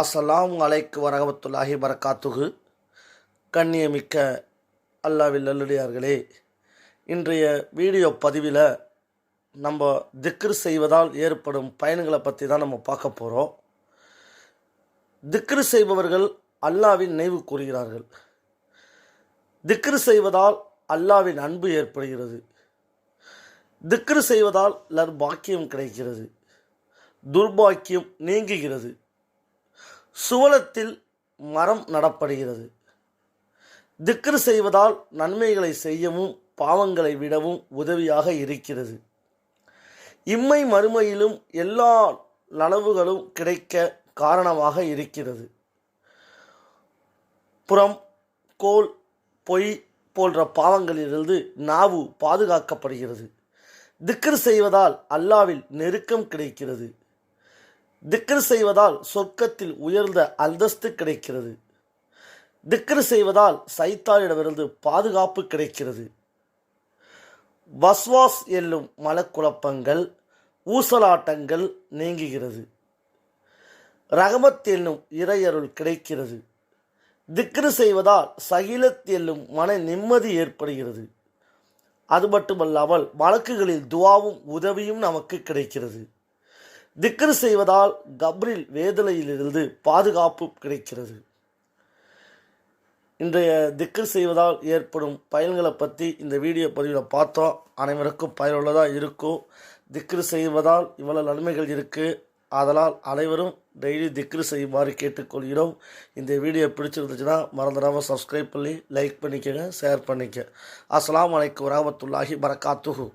அஸ்லாம் அலைக்கு வரகமத்துல்லாஹி வரகாத்துகு கண்ணியமிக்க அல்லாவில் நல்லடியார்களே இன்றைய வீடியோ பதிவில் நம்ம திக்ரு செய்வதால் ஏற்படும் பயன்களை பற்றி தான் நம்ம பார்க்க போகிறோம் திக்ரு செய்பவர்கள் அல்லாவின் நினைவு கூறுகிறார்கள். திக்ரு செய்வதால் அல்லாவின் அன்பு ஏற்படுகிறது. திக்ரு செய்வதால் லர் பாக்கியம் கிடைக்கிறது. துர்பாக்கியம் நீங்குகிறது. சுவலத்தில் மரம் நடப்படுகிறது. திக்ரு செய்வதால் நன்மைகளை செய்யவும் பாவங்களை விடவும் உதவியாக இருக்கிறது. இம்மை மறுமையிலும் எல்லா நனவுகளும் கிடைக்க காரணமாக இருக்கிறது. புறம் கோல் பொய் போன்ற பாவங்களிலிருந்து நாவு பாதுகாக்கப்படுகிறது. திக்ரு செய்வதால் அல்லாவில் நெருக்கம் கிடைக்கிறது. திக்ரு செய்வதால் சொர்க்கத்தில் உயர்ந்த அந்தஸ்து கிடைக்கிறது. திக்ரு செய்வதால் சைத்தானிடமிருந்து பாதுகாப்பு கிடைக்கிறது. வஸ்வாஸ் என்னும் மலக்குழப்பங்கள் ஊசலாட்டங்கள் நீங்குகிறது. ரகமத் என்னும் இறையருள் கிடைக்கிறது. திக்ரு செய்வதால் சகிலத் என்னும் மன நிம்மதி ஏற்படுகிறது. அது மட்டுமல்லாமல் வழக்குகளில் துவாவும் உதவியும் நமக்கு கிடைக்கிறது. திக்ரு செய்வதால் கப்ரில் வேதனையிலிருந்து பாதுகாப்பு கிடைக்கிறது. இன்றைய திக்ரு செய்வதால் ஏற்படும் பயன்களை பற்றி இந்த வீடியோ பதிவில் பார்த்தோம். அனைவருக்கும் பயனுள்ளதாக இருக்கும். திக்ரு செய்வதால் இவ்வளவு நன்மைகள் இருக்குது அதனால் அனைவரும் டெய்லி திக்ரு செய்யுமாறு கேட்டுக்கொள்கிறோம். இந்த வீடியோ பிடிச்சிருந்துச்சுன்னா மறந்துடாமல் சப்ஸ்கிரைப் பண்ணி லைக் பண்ணிக்கங்க ஷேர் பண்ணிக்க அஸ்லாம் அலைக்கும் வரமத்துல்லாஹி பரகாத்துஹு